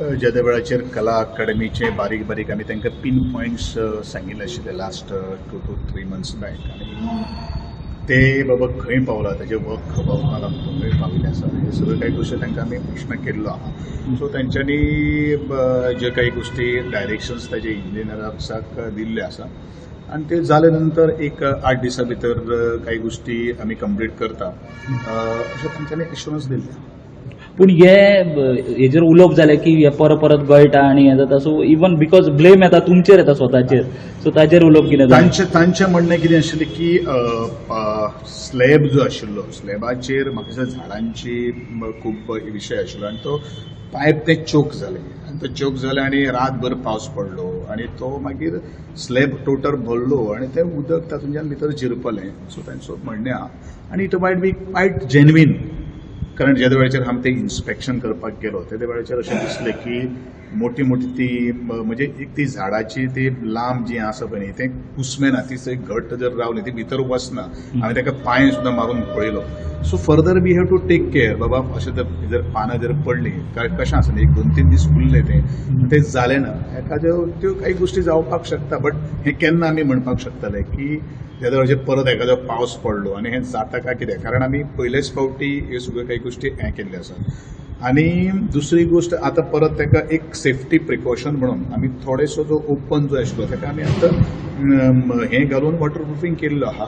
अ, वेळाचेर कला अकादमीचे बारीक बारीक आमी तांकां पिन पॉयंट्स सांगिल्ले आशिल्ले last two two three months back आनी ते बाबा खंय पावला ताजें वर्क खबर मला खंय पाविल्लें आसा हे सगळ्यो काही गोश्टी तांकां आमी प्रश्न केल्लो. आहा सो तांच्यांनी ज्यो जे काही गोश्टी डायरेक्शन्स ताजे इंजिनियराक दिल्ले आसा आनी ते जाले नंतर एक आठ दिसा भितर काही गोश्टी आमी कंप्लीट करता. अ, अशें तांच्यांनी एश्युरन्स दिल्ले पूण हे हेजेर उलोवप जालें की हे परत परत गळटा आनी हें जाता सो इवन बिकॉज ब्लेम येता तुमचेर येता स्वताचेर. सो ताचेर उलोवप कितें तांचें तांचे तांचें म्हणणें कितें आशिल्लें की स्लॅब जो आशिल्लो स्लॅबाचेर म्हाका दिसता झाडांची खूब विशय आशिल्लो आनी तो पायप ते चोक जाले आनी तो चोक जाले आनी रातभर पावस पडलो आनी तो मागीर स्लॅब टोटर भरलो आनी तें उदक तातूंतल्यान भितर झिरपलें. सो तांचो म्हणणें आहा आनी it might be quite genuine. कारण ज्या वेळाचेर आमी ते इन्स्पेक्शन करपाक गेलो त्या वेळाचेर अशें दिसलें की मोठी मोठी ती म्हणजे एक ती झाडाची ती लांब जी आसा पळय न्ही तें कुसमें ना ती थंय घट्ट जर रावली ती भितर वचना हांवें ताका पांय सुद्दां मारून पळयलो so further we have to take care बाबा अशें जर जर पानां जर पडलीं कारण कशें आसा न्ही, एक दोन तीन दीस उरले तें तें जालें ना एखाद्यो त्यो काही गोश्टी जावपाक शकता बट हें केन्ना आमी म्हणपाक शकतले की त्या वेळाचेर परत एखादो पावस पडलो आनी हें जाता काय कितें कारण आमी पयलेच फावटी ह्यो सगळ्यो काही गोश्टी हें केल्ल्यो आसात आनी दुसरी गोश्ट आतां परत ताका एक सेफ्टी प्रिकॉशन म्हणून आमी थोडेसो जो ओपन जो आशिल्लो ताका आमी आतां हें घालून वॉटर प्रुफींग केल्लो आहा.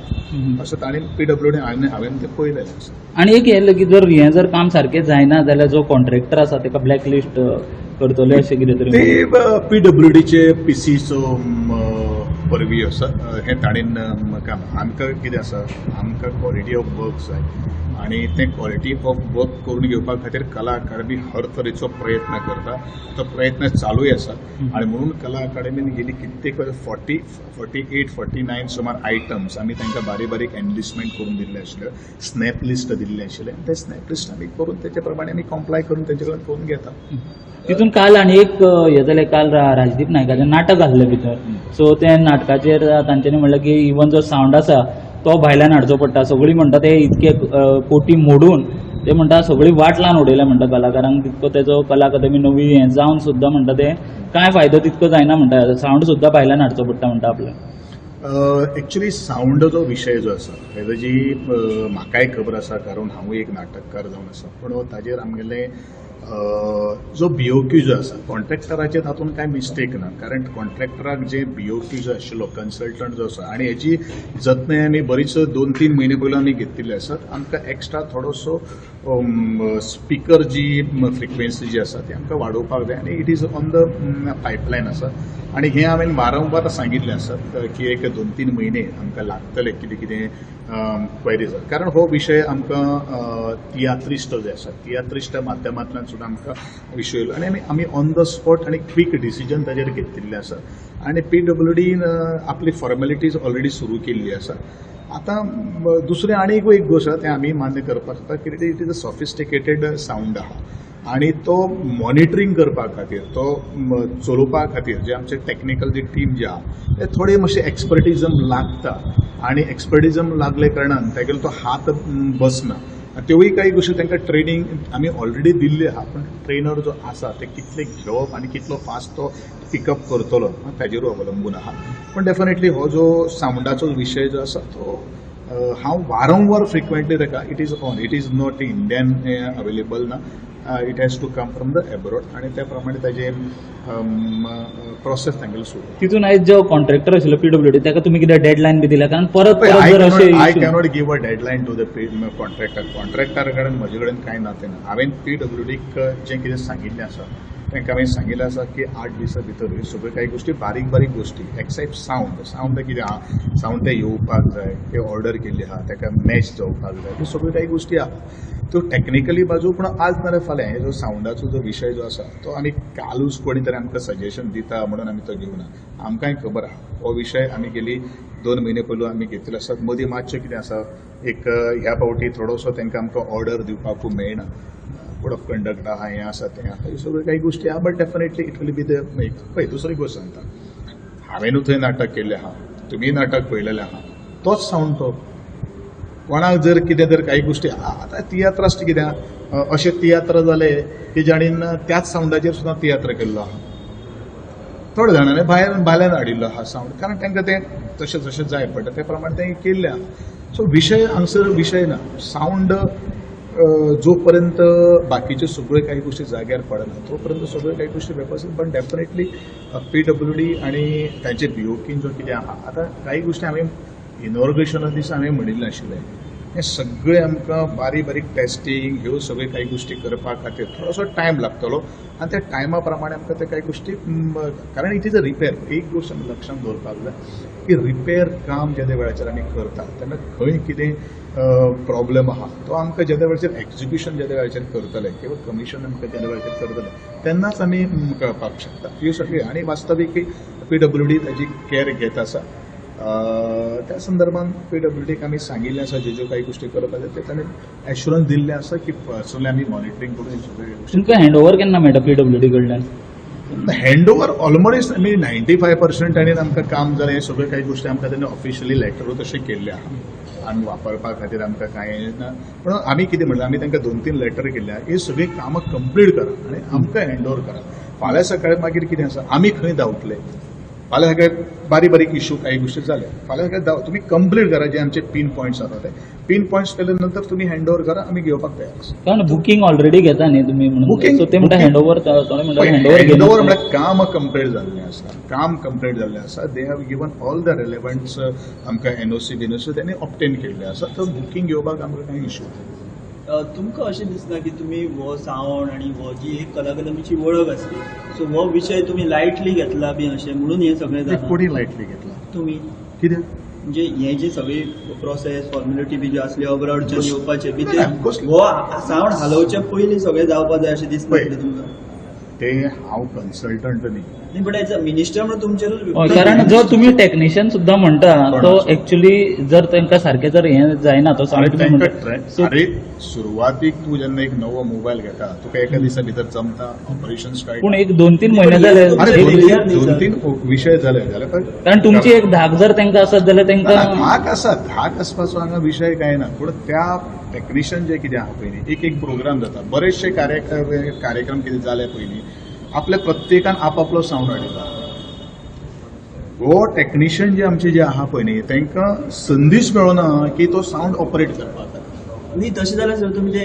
असो ताणें पी डब्ल्यू डी हांवें तें पळयलेलें आसा आनी एक हें की जर हें जर काम सारकें जायना जाल्यार जो कॉन्ट्रॅक्टर आसा ताका ब्लॅक लिस्ट करतले अशें कितें तरी ते पी डब्ल्यू डीचे पी सीचो परवी आसा हें ताणेन आमकां कितें आसा? आमकां क्वॉलिटी ऑफ वर्क जाय. आनी तें क्वॉलिटी ऑफ वर्क करून घेवपा खातीर कला अकादमी हर तरेचो प्रयत्न करता. तो प्रयत्न चालूय आसा. आनी म्हणून कला अकादमीन गेली कित्येक forty forty eight forty nine सुमार आयटम्स आमी तांकां बारीक बारीक एनलिस्टमेंट करून दिल्ले आशिल्ले. स्नॅप लिस्ट दिल्ले आशिल्ले. ते स्नॅप लिस्ट आमी करून तेचे प्रमाणे आमी कॉम्प्लाय करून तेचे कडेन करून घेता. तितून काल आनी एक हे हें जालें काल राजदीप नायकाचें नाटक आसलें भितर सो ते नाटकाचेर तांच्यांनी म्हणलें की इवन जो सावंड आसा तो भायल्यान हाडचो पडटा. सगळीं म्हणटा ते इतके कोटी मोडून. ते म्हणटा सगळीं वाट लावन उडयल्या म्हणटा कलाकारांक. तितको तेजो कला अकादमी नवी हें जावन सुद्दां म्हणटा ते कांय फायदो तितको जायना म्हणटा सावंड सुद्दां भायल्यान हाडचो पडटा म्हणटा आपल्याक एक्चुली सावंड जो विशय जो आसा तेजो जी म्हाकाय खबर आसा कारण हांवूय एक नाटककार जावन आसा पूण हो, ताजेर आमगेले अ, जो क्यू जो आसा कॉन्ट्रॅक्टराचे तातूंत कांय मिस्टेक ना. कारण कॉन्ट्रॅक्टराक जे बीओक्यू जो आशिल्लो कन्सल्टंट जो आसा आनी हेची जतनाय आमी बरीच दोन तीन म्हयने पयलीं आमी घेतिल्ले आसात. आमकां एक्स्ट्रा थोडोसो स्पिकर जी फ्रिक्वेन्सी जी आसा ती आमकां वाडोवपाक जाय. आनी it is on the pipeline आसा. आनी हें हांवें वारंवार सांगिल्लें आसा की एक दोन तीन म्हयने आमकां लागतले कितें कितें क्वेरीज कारण हो विशय आमकां तियात्रिश्ट जे आसा तियात्रिश्ट माध्यमांतल्यान सुद्दां आमकां विशय येयलो. आनी आमी आमी ऑन द स्पॉट आनी क्वीक डिसिजन ताजेर घेतिल्लें आसा आनी पी डब्ल्यू डीन आपली फॉर्मेलिटीज ऑलरेडी सुरू केल्ली आसा आतां दुसरें आनीक एक गोश्ट आसा तें आमी मान्य करपाक शकता की it is a sophisticated sound आहा. आनी तो मॉनिटरींग करपा खातीर तो चलोवपा खातीर जे आमचे टॅक्निकल जी टीम जी आहा ते थोडे मातशे एक्सपर्टिजम लागता. आनी एक्सपर्टिजम लागले कारणान तेगेलो तो हात बसना. त्योय काही गोश्टी तांकां ट्रेनींग आमी ऑलरेडी दिल्ली आहा. पूण ट्रेनर जो आसा ते कितले घेवप आनी कितलो फास्ट तो पिकअप करतलो ताजेरूय अवलंबून आहा. पूण डेफिनेटली हो जो सावंडाचो विशय जो आसा तो हांव वारंवार फ्रिक्वेंटली ताका it is on it is not Indian available ना. It has to come from the abroad आनी त्या प्रमाणे ताजे प्रोसेस तांगेलो सुरू तितून आयज जो कॉन्ट्रॅक्टर आशिल्लो पीडब्ल्यू डी ताका तुमी कितें डेडलायन बी दिल्या कारण परत जर अशें I cannot give a deadline to the contractor contractor कडेन म्हजे कडेन कांय ना तें हांवें पी डब्ल्यू डीक जें कितें सांगिल्लें आसा तांकां हांवें सांगिल्लें आसा की आठ दिसां भितर ह्यो सगळ्यो काही गोश्टी बारीक बारीक गोश्टी एक्सेप्ट सावंड सावंड कितें आहा सावंड तें येवपाक जाय ते ऑर्डर केल्ली आहा ताका मॅच जावपाक जाय त्यो सगळ्यो काही गोश्टी आहा त्यो टॅक्निकली बाजू पूण आज नाल्यार फाल्यां हे जो सावंडाचो जो विशय जो आसा तो आमी कालूच कोणी तरी आमकां सजेशन दिता म्हणून आमी तो घेवना. आमकांय खबर आहा हो विशय आमी गेली दोन म्हयने पयलू आमी घेतिल्लो आसात मदीं मातशें कितें आसा एक ह्या फावटी थोडोसो तांकां आमकां ऑर्डर दिवपाकूय मेळना. कोड ऑफ कंडक्ट आहा हें आसा तें आहा. ह्यो सगळ्यो काही गोश्टी आहा but definitely it will be the पळय दुसरी गोश्ट सांगता. हांवेंनूय थंय नाटक केल्लें आहा तुमी नाटक पळयलेलें आहा तोच सावंड तो. कोणाक जर कितें जर काही गोश्टी आतां तियात्र आसता कितें अशें तियात्र जाले की जाणीन त्याच सावंडाचेर सुद्दां तियात्र केल्लो आहा. थोड्या जाणांनी भायर भायल्यान हाडिल्लो आहा सावंड कारण तांकां तें तशें जशें जाय पडटा ते प्रमाणे तें केल्लें आहा. सो विशय हांगसर विशय ना. सावंड जोपर्यंत जो पर्यंत बाकीच्यो सगळ्यो काही गोष्टी जाग्यार पडना तो पर्यंत सगळ्यो काही गोष्टी वेवस्थीत पण डेफिनेटली पी डब्ल्यू डी आणि तांचे बीओकीन जो कितें आहा आतां काही गोष्टी हांवें इनॉर्ग्रेशना दिसा हांवें म्हणिल्लें आशिल्लें हे सगळे आमकां बारीक बारीक टेस्टींग ह्यो सगळ्यो काही गोष्टी करपा खातीर थोडोसो टायम लागतलो. आनी त्या टायमा प्रमाणे आमकां ते काही गोष्टी कारण इट इज अ रिपेर एक गोष्ट आमी लक्षांत दवरपाक जाय की रिपेर काम ज्या वेळाचेर आमी करता तेन्ना खंय कितें प्रॉब्लेम आहा तो आमकां ज्या वेळाचेर एक्झिक्युशन ज्या वेळाचेर करतले किंवा कमिशन आमकां ज्या वेळाचेर करतले तेन्नाच आमी कळपाक शकता. ह्यो सगळ्यो आनी वास्तवीक पी डब्ल्यू डी ताजी केअर घेत आसा. त्या संदर्भात पी डब्ल्यू डीक आमी सांगिल्लें आसा ज्यो ज्यो काही गोष्टी करप जाय ते ताणें एश्युरन्स दिल्लें आसा की पर्सनली आमी मॉनिटरींग करून सगळ्यो तुमकां हँड ओव्हर केन्ना मेळटा पी डब्ल्यू डी कडल्यान? हँड ओव्हर ऑलमोस्ट आमी नायन्टी फाय पर्संट आनी आमकां काम जालें हे सगळ्यो काही गोष्टी आमकां तेणे ऑफिशियली लेटरूच तशें केल्ले आहा. आमी वापरपा खातीर आमकां कांय ना. पण आमी कितें म्हणलें आमी तांकां दोन तीन लेटर केल्ल्या ही सगळीं कामां कंप्लीट करा आनी आमकां हँड ओव्हर करा. फाल्यां सकाळी मागीर कितें आसा आमी खंय धांवतले? फाल्यां सकाळी बारीक बारीक इश्यू काही गोष्टी जाल्या फाल्यां सकाळी धांव तुमी कंप्लीट करा जे आमचे पिन पॉयंट्स आसा ते. पिन पॉयंट्स केल्या नंतर तुमी हँड ओव्हर करा आमी घेवपाक तयार आसा कारण बुकींग ऑलरेडी घेता न्ही तुमी म्हणून. Booking- सो ते म्हणटा हँड ओव्हर हँड ओव्हर म्हळ्यार काम कंप्लीट जाल्लें आसा काम कंप्लीट जाल्लें आसा they have given all the relevant आमकां एनओसी बिनओसी तेणी ऑप्टेन केल्ले आसा तर बुकींग घेवपाक आमकां कांय इश्यू तुमकां अशें दिसना की तुमी हो सावंड आनी हो जी एक कला अकादमीची वळख आसली सो हो विशय तुमी लायटली घेतला बी अशें म्हणून हें सगळें जाता कोणी लायटली घेतला तुमी कित्याक म्हणजे हे जे सगळी प्रोसेस फॉर्मेलिटी बी जे असले अब्रॉडच्यान. येवपाचे बी ते. हो सावंड हालोवचे पयलीं सगळें जावपा जाय अशें. कितें तुमकां ते हांव कन्सल्टंट न्ही न्ही बट एज अ मिनिस्टर म्हणून तुमचेरूच हय, विपरीत कारण. जो तुम्ही टेक्निशियन सुद्धा म्हणटा तो कोणाचो? एक्च्युली जर तांकां सारकें जर हें जायना तो अरे सामको तांकां अरे सुरवातीक तू जेन्ना एक नवो मोबायल घेता तुका एका दिसा भितर जमता ऑपरेशन पूण एक दोन तीन जाले तुमचे अरे दोन तीन दोन sir. तीन विशय जाले जाल्यार काय? कारण तुमची एक धाक जर तांकां आसत जाल्यार ना, ना, तांकां धाक आसा धाक आसपाचो हांगा विशय काय ना पूण त्या टेक्निशियन जे कितें आहा पयलीं एक एक प्रोग्राम जाता बरेचशे कार्य- कार्यक्रम कितें जाले पयलीं आपल्या प्रत्येकान आपापलो सावंड हाडिल्लो हो टेक्निशियन जे आमचे जे आहा पय न्ही तांकां संदीच मेळना की तो सावंड ऑपरेट करपाक. न्ही तशें जाल्यार सर तुमी ते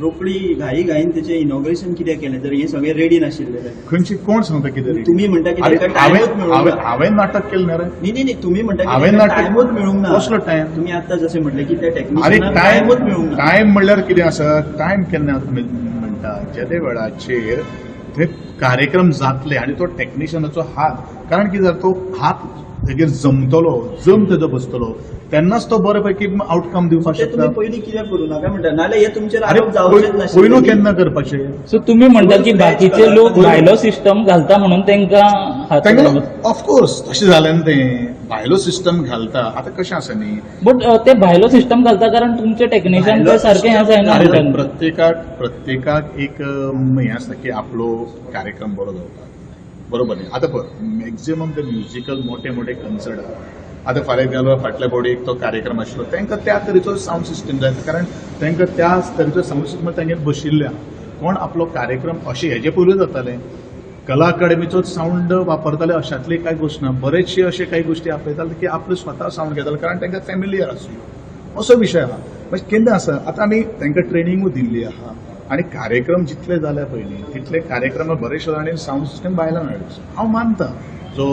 रोखडी घाई घाईन तेचें इनॉग्रेशन कित्याक केलें तर हें सगळें रेडी नाशिल्लें जाल्यार. खंयची कोण सांगता कितें तुम्ही म्हणटा की अरे, ताका हांवें टायमूच मेळूंक हांवें- ना. हांवें नाटक केलें रे न्ही न्ही न्ही तुमी म्हणटा की हांवें नाटक- टायमूच मेळूंक ना कसलो टायम? तुमी आतां जशें म्हटलें की त्या टेक्निशियनाक टायम टायमूच मेळूंक ना टायम म्हणल्यार कितें आसा टायम केन्ना तुमी म्हणटा जे वेळाचेर थंय कार्यक्रम जातले आनी तो टेक्निशियनाचो हात कारण कितें जाता तो हात तेजेर जमतलो जम तेजो बसतलो. तेन्नाच तो बरे पैकी आउटकम दिवपाक ते शकता तुम्ही पयलीं कित्याक करूं नाका म्हणटा नाल्यार हे तुमचेर अरे आरोप जावचेच पय- नाशिल्ले पयलू. केन्ना करपाचें. सो तुम्ही म्हणटा की बाकीचे लोक भायलो सिस्टम घालता म्हणून तांकां ऑफकोर्स तशें जालें न्ही तें. भायलो सिस्टम घालता. आतां कशें आसा न्ही बट ते भायलो सिस्टम घालता कारण तुमचे टेक्निशियन ते सारखे हें जायना अरे म्हणटात. प्रत्येकाक प्रत्येकाक एक हें आसता की आपलो कार्यक्रम बरो जावपाक बरोबर न्ही आतां पळय मॅक्झिमम ते म्युजिकल मोठे मोठे कन्सर्ट आहा आतां फॉर एक्झाम्पल फाटल्या बोडीक तो कार्यक्रम आशिल्लो तांकां त्या तरेचो सावंड सिस्टम जाय. कारण तांकां त्या तरेचो सावंड सिस्टम तांगेर बशिल्ल्या. कोण आपलो कार्यक्रम अशें हेजे पयलू जातालें. कला अकादमीचो सावंड वापरताले अशातली कांय गोश्ट ना. बरेचशे अशे काही गोष्टी आपयताले की आपलो स्वता सावंड घेताले. कारण तांकां फॅमिलियर आसलो असो विशय आहा म्हणजे केन्ना आसा आतां आमी तांकां ट्रेनिंगूय दिल्ली आहा आनी कार्यक्रम जितले जाले पयलीं तितले कार्यक्रम बरेचशे जाणांनी सावंड सिस्टम भायल्यान हाडलो हांव मानता. जो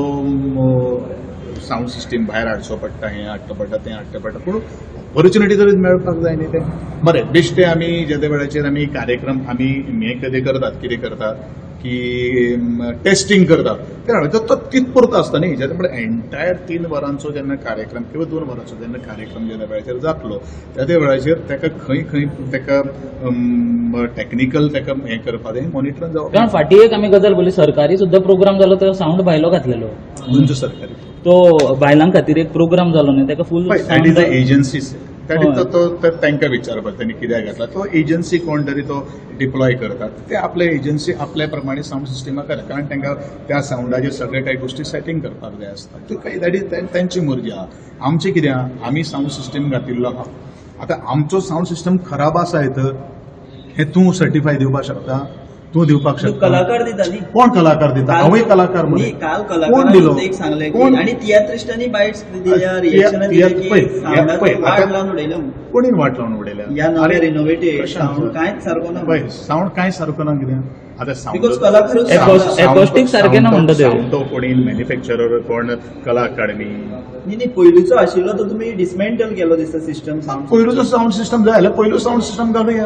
सावंड सिस्टीम भायर हाडचो पडटा हें हाडचो पडटा तें हाडचें पडटा पूण ऑपॉर्च्युनिटी तरी मेळपाक जाय न्ही तें. बरें बेश्टे आमी जे वेळाचेर आमी कार्यक्रम आमी हें कदें करतात कितें करतात? की टेस्टिंग करतात. ते तो तितपुरतो आसता न्ही. म्हळ्यार एंटायर तीन वरांचो जेन्ना कार्यक्रम किंवा दोन वरांचो जेन्ना कार्यक्रम जेन्ना वेळाचेर जातलो त्या त्या वेळाचेर ताका खंय खंय ताका टॅक्निकल ताका हें करपाक जाय मॉनिटरान कारण जावप फाटी एक आमी गजाल पयली सरकारी सुद्धा प्रोग्राम जालो तो सावंड भायलो घातलेलो. खंयचो सरकारी. तो बायलां खातीर एक प्रोग्राम जालो न्ही ताका फूल एजन्सीज त्या हय. तो तो तांकां विचारपाक त्यांनी कित्याक घातला. तो एजन्सी कोण तरी तो डिप्लॉय करतात. ते आपले एजन्सी आपल्या प्रमाणे सावंड सिस्टमाक करता कारण तांकां त्या सावंडाचे सगळे काही गोष्टी सेटींग करपाक जाय आसता त्यो काही दॅट इज तांची मर्जी आहा आमचें कितें आहा आमी सावंड सिस्टम घातिल्लो आहा आतां आमचो सावंड सिस्टम खराब आसा तर हे तूं सर्टिफाय दिवपाक शकता? तूं दिवपाक शकता. कलाकार दिता न्ही कोण कलाकार दिता? हांवूय कलाकार न्ही, म्हणून काल कोण दिलो? कलाकारांनी एक सांगलें की कोण- आणि तियात्रिस्टांनी बायट्स दिल्या तिया- रिएक्शनां तिया- की पळय, वाट आता- लावन म्हणून. वाट लावन उडयल्या ह्या नव्या अरे? सावंड कांयच सारको ना पळय सावंड कांय सारको ना कितें आता सावंड acoustic सारकें म्हणटा ते. तो कोणी मॅन्युफॅक्चरर कोण कला अकाडमी न्ही न्ही पयलींचो आशिल्लो तो तुमी डिसमेंटल केलो दिसता सिस्टम सावंड पयलूचो सिस्टम जाय जाल्यार पयलू साऊंड सिस्टम घालुया.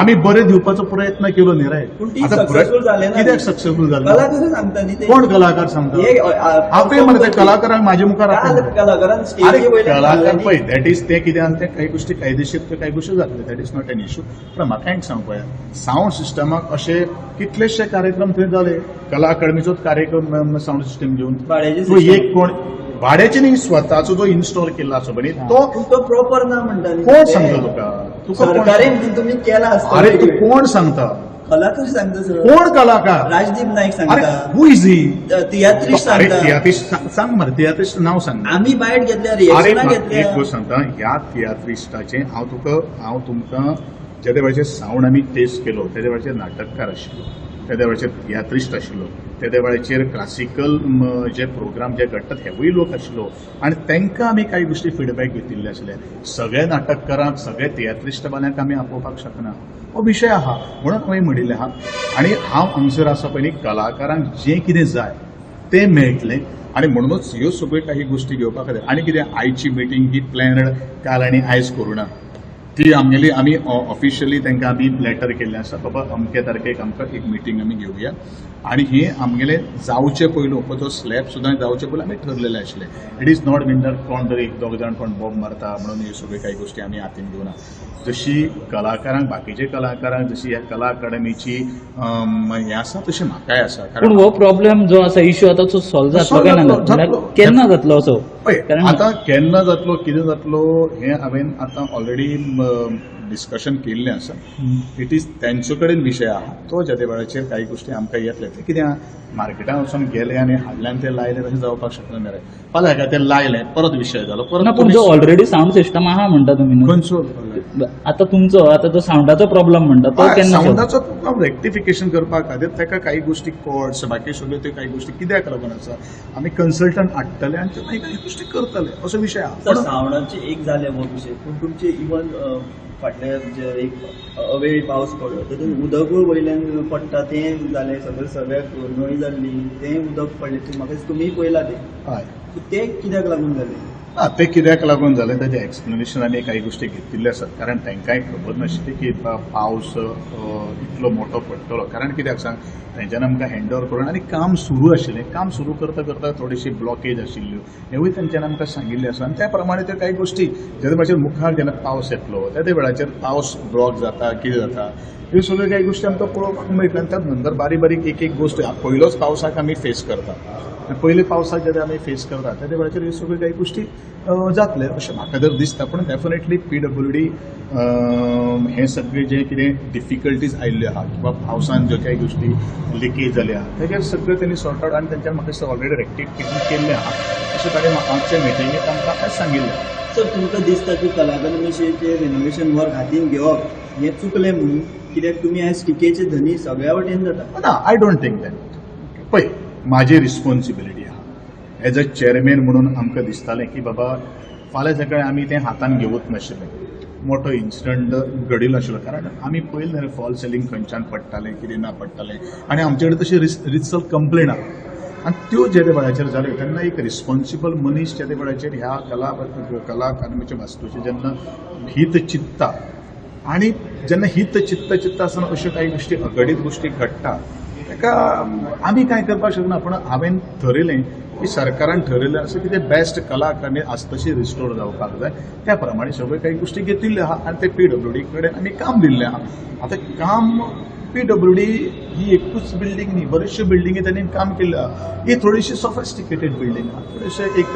आमी बरें दिवपाचो प्रयत्न केलो न्ही रे. पूण ती आतां सक्सेसफूल जाले ना. कित्याक सक्सेसफूल जालें कलाकार सांगता न्ही ते कोण कलाकार सांगता हे, अ, हांव ते कलाकारांक म्हाज्या मुखार. कलाकारान स्टेजी वयल्यान कलाकार पळय. दॅट इज ते कितें ते काही गोष्टी कायदेशीर त्यो काही गोष्टी जातले that is not an issue पण म्हाका एक सांग पळया साऊंड सिस्टमाक अशे कितलेशे कार्यक्रम थंय जाले कला अकाडमीचोच कार्यक्रम साऊंड सिस्टम तो system. एक कोण भाड्याचे न्ही स्वताचो जो इन्स्टॉल केला तो पूण तो प्रॉपर ना म्हणटा न्ही कोण ते. सांगता तुका? तुका कोण सरकारीन ती तुम्ही केला अरे तू कोण सांगता? कलाकार सांगता सर कोण कलाकार? राजदीप नाईक सांगता. हू इज ही अरे सांग- मरे तियात्रिस्ट नाव सांग. आम्ही बायट घेतल्या अरे रिएक्शनां म्हाका घेतल्या. एक गोष्ट सांगता ह्या तियात्रिस्टाचे हांव तुका हांव तुमकां जेदे वेळाचेर सावंड आमी टेस्ट केलो तेदे वेळाचेर नाटककार आशिल्लो तेदे वेळाचेर तियात्रिस्ट आशिल्लो तेदे वेळाचेर क्लासिकल जे प्रोग्राम जे घडटात हेवूय लोक आशिल्लो आनी तांकां आमी कांय गोश्टी फिडबॅक घेतिल्ले आसले सगळे नाटककारांक सगळे तियात्रिस्ट बाल्यांक आमी आपोवपाक शकना हो विशय आहा म्हणून हांवें म्हणिल्लें आहा आनी हांव हांगसर आसा पयलीं कलाकारांक जें कितें जाय तें मेळटलें. आनी म्हणूनच ह्यो सगळ्यो काही गोश्टी घेवपा खातीर आनी कितें आयची मिटींग ही प्लॅनड काल आनी आयज करूं ना. ती आमगेली आमी ऑफिशियली तांकां आमी लेटर केल्लें आसा बाबा अमके तारखेक आमकां एक मिटींग आमी घेवया आनी हे आमगेले जावचे पयलू हो जो स्लॅब सुद्दां जावचे पयलू आमी ठरलेले आशिल्ले it is not mean that कोण तरी एक दोग जाण कोण बॉम्ब मारता म्हणून ह्यो सगळ्यो काही गोश्टी आमी हातीन घेवना जशी कलाकारांक बाकीचे कलाकारांक जशी ह्या कला अकाडमीची अम, हें आसा तशी म्हाकाय आसा पूण हो प्रॉब्लेम जो आसा इश्यू आतां तो सॉल्व जातलो काय ना जातलो. केन्ना जातलो असो? पळय कारण- आतां केन्ना जातलो कितें जातलो हें हांवें आतां ऑलरेडी डिस्कशन केल्लें आसा इट इज तेंचे कडेन विशय आहा. तो वेळाचेर काही गोश्टी आमकां येतले ते कितें आहा मार्केटांत वचून गेले आनी हाडल्यान ते लायले तशें जावपाक शकना न्ही रे. फाल्यां हेका ते लायले परत विशय जालो ना परत पूण जो ऑलरेडी साऊंड सिस्टम आहा म्हणटा तुमी खंयचो आता तुमचो आता जो साऊंडाचो प्रॉब्लेम म्हणटा तो केन्ना? सावंडाचो प्रॉब्लम रेक्टिफिकेशन करपा खातीर ताका काही गोश्टी कॉर्ड्स बाकी सगळ्यो त्यो काही गोश्टी कित्याक लागून आसा आमी कन्सल्टंट हाडटले आनी त्यो मागीर काही गोश्टी करतले. असो विशय आहा. सावंडाचे एक जाले हो विशय पूण तुमचे इवन फाटल्या जे एक अवेळी पावस पडलो. तातूंत उदकूय वयल्यान पडटा तें जालें सगळें सगळ्याक नळी जाल्ली तें उदक पडलें. म्हाका तुमी पयला तें. हय. तें कित्याक लागून जालें? हा ते कित्याक लागून जालें ताचें एक्सप्लेनेशन आनी काही गोश्टी घेतिल्ल्यो आसात कारण तांकांय खबर नाशिल्ली की पावस इतलो मोठो पडटलो कारण कित्याक सांग तेंच्यान आमकां हँड ओवर करून आनी काम सुरू आशिल्लें काम सुरू करता करता थोडीशी ब्लॉकेज आशिल्ल्यो हेवूय तेंच्यान आमकां सांगिल्लें आसा आनी त्या प्रमाणे त्यो काही गोश्टी ज्या वेळाचेर मुखार जेन्ना पावस येतलो त्या त्या वेळाचेर पावस ब्लॉक जाता कितें जाता? ह्यो सगळ्यो काही गोश्टी आमकां पळोवपाक मेळटल्यो आनी त्या नंतर बारीक बारीक एक एक गोश्ट पयलोच पावसाक आमी फेस करतात. आनी पयले पावसाक जेन्ना आमी फेस करता त्या वेळाचेर ह्यो सगळ्यो काही गोश्टी जातले अशें म्हाका तर दिसता पूण डेफिनेटली पी डब्ल्यू डी हें सगळें जें कितें डिफिकल्टीज आयिल्ल्यो आहा किंवा पावसान ज्यो काही गोश्टी लिकेज जाल्या तेजेर सगळ्यो तेणी सॉर्ट आउट आनी तेंच्यान म्हाका दिसता ऑलरेडी रेक्टिफिकेशन केल्लें आहा. अशें ताणें आमच्या मिटिंगेक आमकां आयज सांगिल्लें सर तुमकां दिसता की कलाकारांविशींचे रिनोवेशन वर्क हातीन घेवप हें चुकलें म्हणून. कित्याक तुमी आयज टिकेचे धनी सगळ्या वटेन जाता? ना आय डोंट थिंक दॅट पळय म्हाजी रिस्पॉन्सिबिलिटी आहा एज अ चेअरमॅन म्हणून आमकां दिसतालें की बाबा फाल्यां सकाळीं आमी तें हातान घेवूच नाशिल्लें. मोठो इन्सिडंट घडिल्लो नाशिल्लो कारण आमी पयलीं जाल्यार फॉल सेलींग खंयच्यान पडटालें कितें ना पडटालें. आनी आमचे कडेन तशी रिस रितसर कंप्लेन आहा आनी त्यो जे वेळाचेर जाल्यो तेन्ना एक रिस्पॉन्सिबल मनीस जे वेळाचेर ह्या कला कला अकादमीच्या वास्तूचे जेन्ना हीत चित्ता आणि जेन्ना हित चित्त चित्त आसतना अश्यो काही गोश्टी अघडीत गोश्टी घडटा ताका आमी कांय करपाक शकना पूण हांवें थरयलें की सरकारान ठरयलें असं की ते बेस्ट कलाकारांनी आज तशी रिस्टोर जावपाक जाय. त्या प्रमाणे सगळ्यो काही गोश्टी घेतिल्ल्यो आहा आनी ते पी डब्ल्यू डी कडेन आमी काम दिल्लें आहा. आतां काम पी डब्ल्यू डी ही एकूच बिल्डींग न्ही बऱ्योचश्यो बिल्डिंगी त्यांनी काम केल्लें आहा ही थोडीशी सोफिस्टिकेटेड बिल्डींग हा थोडेशें एक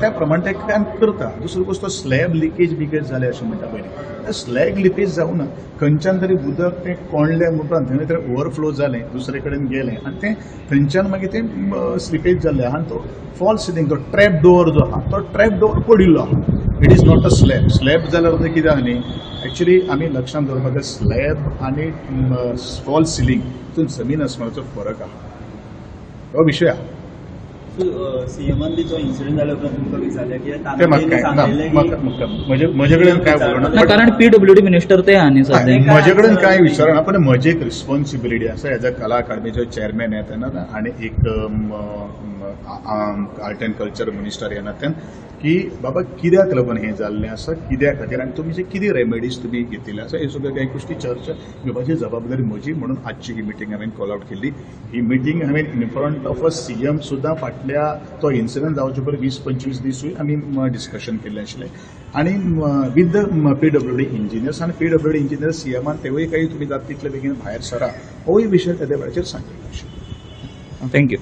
त्या प्रमाणे ते काम करता. दुसरो गोष्ट स्लॅब लिकेज बिकेज जाले अशें म्हणटा पयलीं स्लॅग लिकेज जावना खंयच्यान तरी उदक तें कोणल्या उपरांत थंय तरी ओवरफ्लो जालें दुसरे कडेन गेलें. आनी तें थंयच्यान मागीर तें स्लिपेज जाल्लें आहा आनी तो फॉल सिलींग तो ट्रॅप डोअर जो आहा तो ट्रॅप डोअर पडिल्लो आहा. It is not a slab slab जाल्यार कितें आहा? न्ही ॲक्च्युली आमी लक्षांत दवरपाक स्लॅब आनी फॉल सिलींग तितून जमीन आसमानाचो फरक आहा. हो विशय आहा. सीएमान बी जो इन्सिडंट जालो उपरांत तुमकां विचारलें म्हजे म्हजे कडेन काय? उलोवना कारण पीडब्ल्यूडी मिनिस्टर ते आहा न्ही हय, सध्या म्हजे कडेन कांय विचारना पण म्हजी एक रिस्पॉन्सिबिलिटी आसा एज अ कला अकादमीचो चेअरमॅन ह्या तेन्ना आनी एक आर्ट अँड कल्चर मिनिस्टर ह्या नात्यान की बाबा कित्याक लागून हें जाल्लें आसा कित्या खातीर? आनी तुमी जे कितें रेमेडीज तुमी घेतिल्ले आसा हे सगळ्यो कांय गोश्टी चर्चा घेवपाची जबाबदारी म्हजी म्हणून आजची ही मिटींग हांवें कॉल आउट केल्ली ही मिटींग हांवें in front of a CM सुद्दां फाटल्या तो इन्सिडंट जावचे पयलीं वीस पंचवीस दिसूय आमी डिस्कशन केल्लें आशिल्लें आणि with the P W D engineers आणि पी डब्ल्यू डी इंजिनियर्स सी एमान तेवूय काही तुम्ही जाता तितले बेगीन भायर सरा. होय विशय त्या वेळाचेर सांगिल्लो थँक्यू